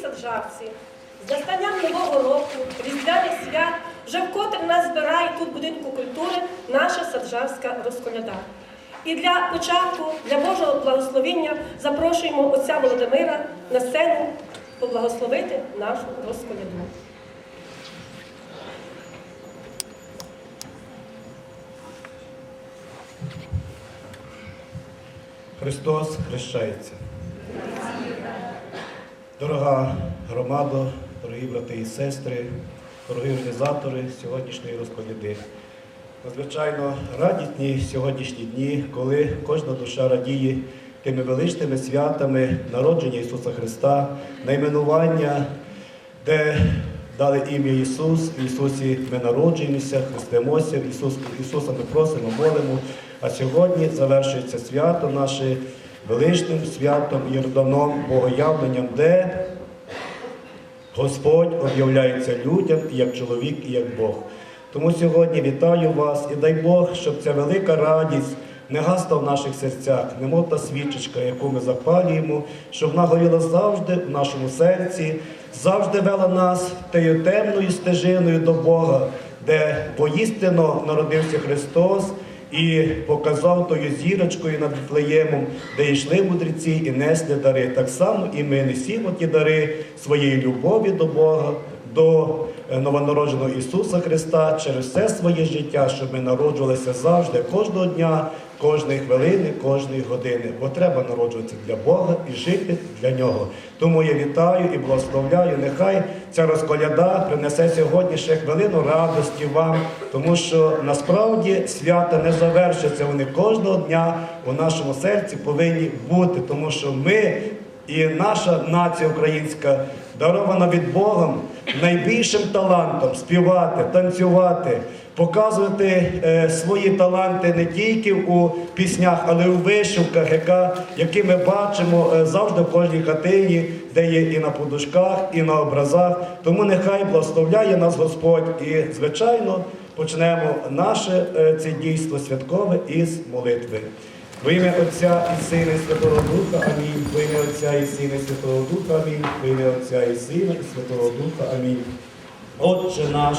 дорогі саджавці, з настанням Нового року, Різдвяних свят вже вкотре нас збирає тут в будинку культури наша саджавська розколяда. І для початку, для Божого благословіння запрошуємо отця Володимира на сцену поблагословити нашу розколяду. Христос хрещається. Дорога громада, дорогі брати і сестри, дорогі організатори сьогоднішньої розповіди. Надзвичайно радісні сьогоднішні дні, коли кожна душа радіє тими величними святами народження Ісуса Христа, найменування, де дали ім'я Ісус, в Ісусі ми народжуємося, хрестимося, Ісус, Ісуса ми просимо, молимо. А сьогодні завершується свято наше величним святом Йорданом, Богоявленням, де Господь об'являється людям як чоловік, і як Бог. Тому сьогодні вітаю вас і дай Бог, щоб ця велика радість не гасла в наших серцях, немов та свічечка, яку ми запалюємо, щоб вона горіла завжди в нашому серці, завжди вела нас тією темною стежиною до Бога, де воістину народився Христос і показав тою зірочкою над Віфлеємом, де йшли мудреці і несли дари. Так само і ми несімо ті дари своєї любові до Бога, до е, новонародженого Ісуса Христа через все своє життя, щоб ми народжувалися завжди, кожного дня, кожної хвилини, кожної години. Бо треба народжуватися для Бога і жити для Нього. Тому я вітаю і благословляю. Нехай ця розколяда принесе сьогодні ще хвилину радості вам, тому що насправді свята не завершаться. Вони кожного дня у нашому серці повинні бути, тому що ми і наша нація українська дарована від Богом найбільшим талантом співати, танцювати, показувати е, свої таланти не тільки у піснях, але й у вишивках, яка, які ми бачимо е, завжди в кожній хатині, де є і на подушках, і на образах. Тому нехай благословляє нас Господь. І, звичайно, почнемо наше е, це дійство святкове із молитви. Во ім'я Отця і Сина, і Святого Духа, Амінь. Во ім'я Отця і Сина, і Святого Духа, Амінь. Во ім'я Отця і Сина, і Святого Духа, Амінь. Отче наш,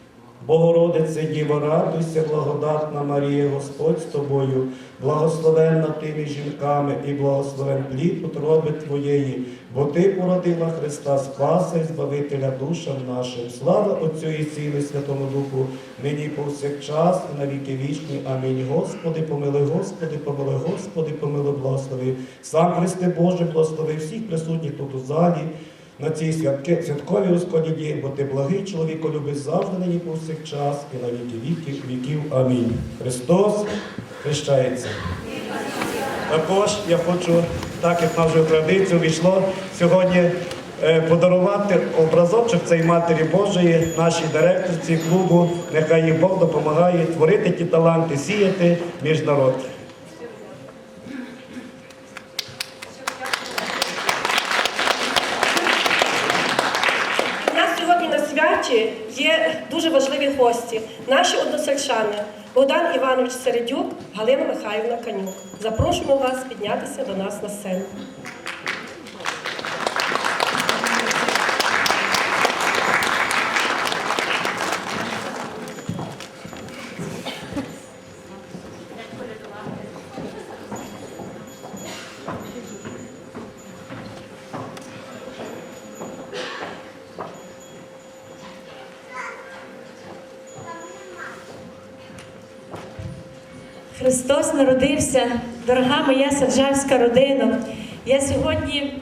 Богородице, Діво, радуйся, благодатна Марія, Господь з тобою, благословенна ти між жінками і благословен плід утроби Твоєї, бо Ти породила Христа Спаса і Збавителя душам нашим. Слава Отцю і Сину, Святому Духу, нині повсякчас, і на віки вічні. Амінь. Господи, помилуй, Господи, помилуй, Господи, помилуй, благослови. Сам Христе Боже, благослови всіх присутніх тут у залі на цій святки, святковій розкоді, бо ти благий чоловіко любиш завжди нині повсякчас і на віки віків віків. Амінь. Христос хрещається. Також я хочу, так як на вже традицію війшло, сьогодні е, подарувати образочок цієї Матері Божої, нашій директорці клубу. Нехай їй Бог допомагає творити ті таланти, сіяти між народ. У нас сьогодні на святі є дуже важливі наші односельчани Богдан Іванович Середюк, Галина Михайлівна Канюк. Запрошуємо вас піднятися до нас на сцену. Христос народився, дорога моя саджавська родина. Я сьогодні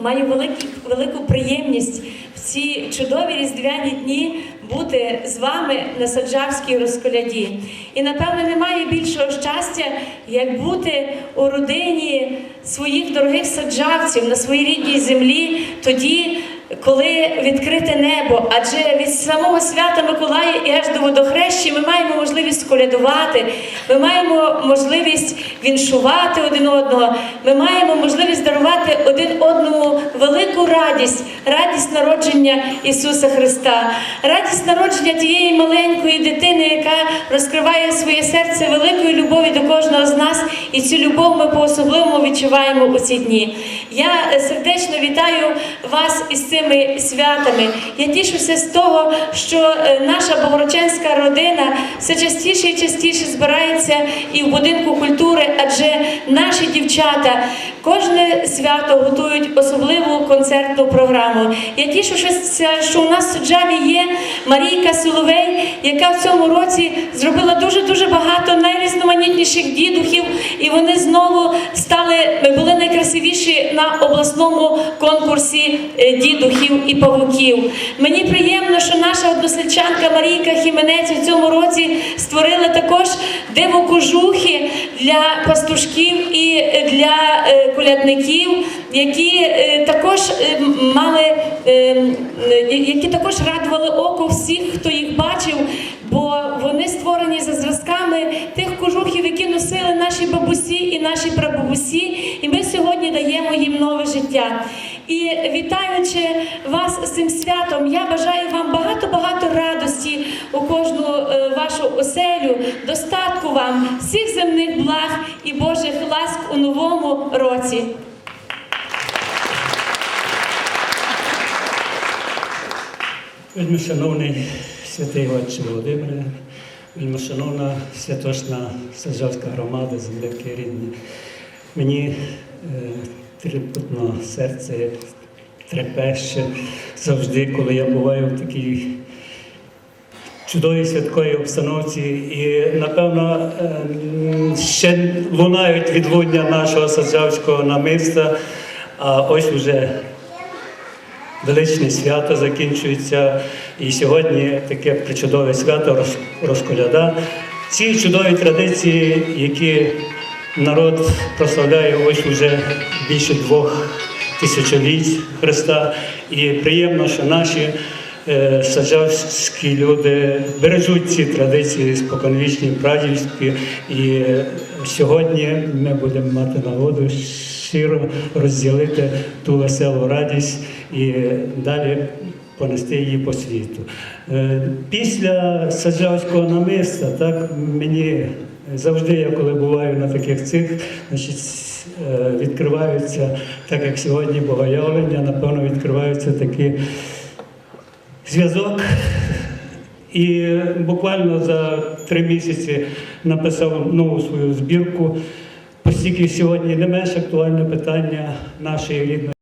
маю великі, велику приємність в ці чудові різдвяні дні бути з вами на Саджавській розколяді. І напевно немає більшого щастя, як бути у родині своїх дорогих саджавців на своїй рідній землі тоді. Коли відкрите небо, адже від самого свята Миколая і аж до водохрещі ми маємо можливість колядувати, ми маємо можливість віншувати один одного, ми маємо можливість дарувати один одному велику радість, радість народження Ісуса Христа, радість народження тієї маленької дитини, яка розкриває своє серце великої любові до кожного з нас, і цю любов ми по-особливому відчуваємо у ці дні. Я е, сердечно вітаю вас із цими святами. Я тішуся з того, що е, наша богородчанська родина все частіше і частіше збирається і в будинку культури, адже наші дівчата кожне свято готують особливу концертну програму. Я тішуся, що у нас в Суджаві є Марійка Соловей, яка в цьому році зробила дуже дуже багато найрізноманітніших дідухів, і вони знову стали були найкрасивіші на обласному конкурсі е, дідухів і павуків. Мені приємно, що наша односельчанка Марійка Хіменець у цьому році створила також диво-кожухи для пастушків і для е, колядників, які е, також е, мали, які також радували око всіх, хто їх бачив. Бо вони створені за зразками тих кожухів, які носили наші бабусі і наші прабабусі, і ми сьогодні даємо їм нове життя. І вітаючи вас з цим святом, я бажаю вам багато-багато радості у кожну е, вашу оселю, достатку вам, всіх земних благ і Божих ласк у новому році. Вельми шановний святий отче Володимире, вельми шановна святошна Саджавська громада, земляки рідні. Мені е, трепетно серце трепеще завжди, коли я буваю в такій чудовій святковій обстановці. І, напевно, е, ще лунають відлуння нашого саджавського намиста, а ось уже Величне свято закінчується, і сьогодні таке причудове свято роз- розколяда. Ці чудові традиції, які народ прославляє ось уже більше двох тисячоліть Христа. І приємно, що наші е, саджавські люди бережуть ці традиції споконвічні, прадівські. І е, сьогодні ми будемо мати нагоду щиро розділити ту веселу радість і далі понести її по світу. Е, Після Саджавського намиста, так мені завжди, я коли буваю на таких цих, значить, е, відкриваються, так як сьогодні богоявлення, напевно, відкриваються такі зв'язок. І буквально за три місяці написав нову свою збірку. Оскільки сьогодні не менш актуальне питання нашої рідної.